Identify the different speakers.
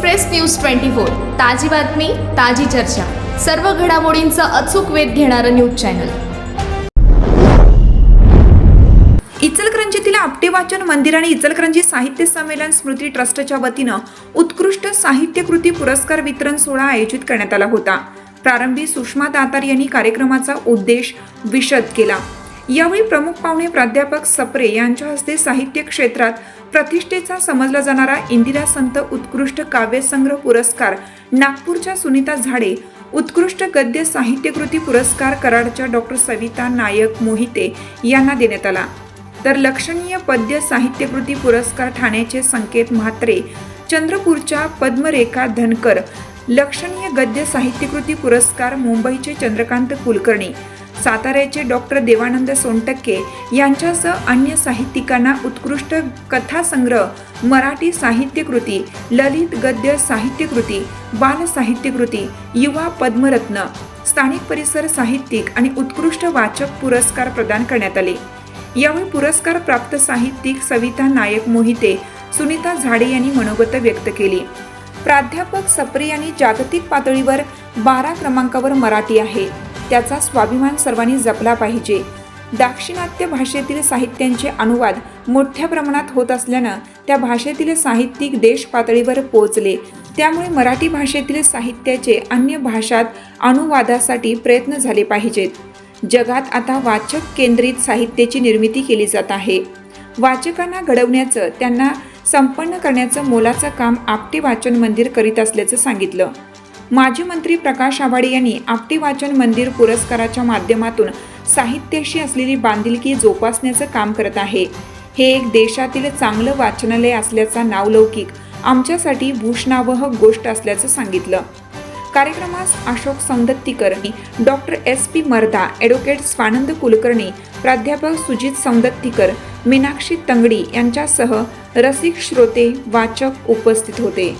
Speaker 1: Express news twenty four. ताजी बातमी ताजी चर्चा. सर्व घडामोडींचा अचूक वेध घेणारं न्यूज चॅनल.
Speaker 2: इचलकरंजीतील आपटे वाचन मंदिर आणि इचलकरंजी साहित्य संमेलन स्मृती ट्रस्टच्या वतीनं उत्कृष्ट साहित्यकृती पुरस्कार वितरण सोहळा आयोजित करण्यात आला होता. प्रारंभी सुषमा दातार यांनी कार्यक्रमाचा उद्देश विशद केला. यावेळी प्रमुख पाहुणे प्राध्यापक सप्रे यांच्या हस्ते साहित्य क्षेत्रात प्रतिष्ठेचा समजला जाणारा इंदिरा संत उत्कृष्ट काव्यसंग्रह पुरस्कार नागपूरच्या सुनीता झाडे उत्कृष्ट गद्य साहित्यकृती पुरस्कार कराडच्या डॉक्टर सविता नायक मोहिते यांना देण्यात आला. तर लक्षणीय पद्य साहित्यकृती पुरस्कार ठाण्याचे संकेत म्हात्रे चंद्रपूरच्या पद्मरेखा धनकर लक्षणीय गद्य साहित्यकृती पुरस्कार मुंबईचे चंद्रकांत कुलकर्णी साताऱ्याचे डॉक्टर देवानंद सोनटक्के यांच्यासह अन्य साहित्यिकांना उत्कृष्ट कथासंग्रह मराठी साहित्यकृती ललित गद्य साहित्यकृती बाल साहित्यकृती युवा पद्मरत्न स्थानिक परिसर साहित्यिक आणि उत्कृष्ट वाचक पुरस्कार प्रदान करण्यात आले. यावेळी पुरस्कार प्राप्त साहित्यिक सविता नायक मोहिते सुनीता झाडे यांनी मनोगत व्यक्त केली. प्राध्यापक सप्रे यांनी जागतिक पातळीवर बारा क्रमांकावर मराठी आहे. त्याचा स्वाभिमान सर्वांनी जपला पाहिजे. दाक्षिणात्य भाषेतील साहित्यांचे अनुवाद मोठ्या प्रमाणात होत असल्यानं त्या भाषेतील साहित्यिक देश पातळीवर पोहोचले. त्यामुळे मराठी भाषेतील साहित्याचे अन्य भाषात अनुवादासाठी प्रयत्न झाले पाहिजेत. जगात आता वाचक केंद्रित साहित्याची निर्मिती केली जात आहे. वाचकांना घडवण्याचं त्यांना संपन्न करण्याचं मोलाचं काम आपटे वाचन मंदिर करीत असल्याचं सांगितलं. माजी मंत्री प्रकाश आवाडे यांनी आपटे वाचन मंदिर पुरस्काराच्या माध्यमातून साहित्याशी असलेली बांधिलकी जोपासण्याचं काम करत आहे. हे एक देशातील चांगलं वाचनालय असल्याचा नावलौकिक आमच्यासाठी भूषणावह गोष्ट असल्याचं सांगितलं. कार्यक्रमास Ashok Saundattikar doctor S P Marda advocate Swanand Kulkarni प्राध्यापक सुजित सौंदत्तीकर मीनाक्षी तंगडी यांच्यासह रसिक श्रोते वाचक उपस्थित होते.